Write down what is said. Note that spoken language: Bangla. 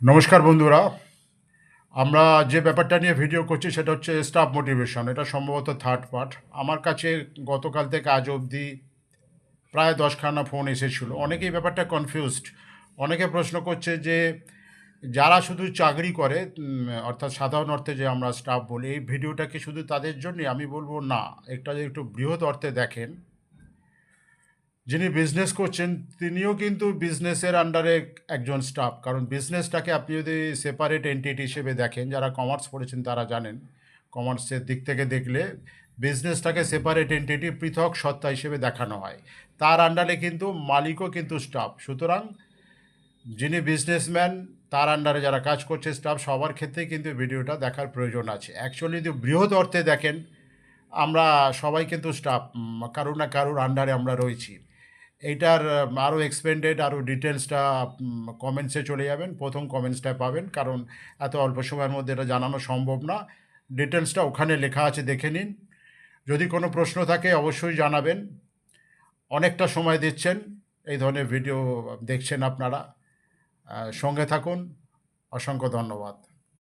নমস্কার বন্ধুরা। আমরা যে ব্যাপারটা নিয়ে ভিডিও করছি সেটা হচ্ছে স্টাফ মোটিভেশন এটা সম্ভবত থার্ড পার্ট আমার কাছে গতকাল থেকে আজ অবধি প্রায় দশখানা ফোন এসেছিল। অনেকেই ব্যাপারটা কনফিউজড অনেকে প্রশ্ন করছে যে, যারা শুধু চাকরি করে অর্থাৎ সাধারণ অর্থে যে আমরা স্টাফ বলি, এই ভিডিওটা কি শুধু তাদের জন্যই? আমি বলব না। একটা যদি একটু বৃহৎ অর্থে দেখেন যিনি বিজনেস করছেন, তিনিও কিন্তু বিজনেসের আন্ডারে একজন স্টাফ কারণ বিজনেসটাকে আপনি যদি সেপারেট এন্টিটি হিসেবে দেখেন, যারা কমার্স পড়েছেন তারা জানেন। কমার্সের দিক থেকে দেখলে বিজনেসটাকে সেপারেট এন্টিটি পৃথক সত্তা হিসেবে দেখানো হয়। তার আন্ডারে কিন্তু মালিকও কিন্তু স্টাফ সুতরাং যিনি বিজনেসম্যান তার আন্ডারে যারা কাজ করছে স্টাফ সবার ক্ষেত্রেই কিন্তু ভিডিওটা দেখার প্রয়োজন আছে। অ্যাকচুয়ালি যদি বৃহৎ অর্থে দেখেন, আমরা সবাই কিন্তু স্টাফ কারুর না কারুর আন্ডারে আমরা রয়েছি। এইটার আরও এক্সপেন্ডেড আরও ডিটেলসটা কমেন্টসে চলে যাবেন। প্রথম কমেন্টসটায় পাবেন, কারণ এত অল্প সময়ের মধ্যে এটা জানানো সম্ভব না। ডিটেলসটা ওখানে লেখা আছে, দেখে নিন। যদি কোনো প্রশ্ন থাকে, অবশ্যই জানাবেন। অনেকটা সময় দিচ্ছেন, এই ধরনের ভিডিও দেখছেন আপনারা। সঙ্গে থাকুন। অসংখ্য ধন্যবাদ।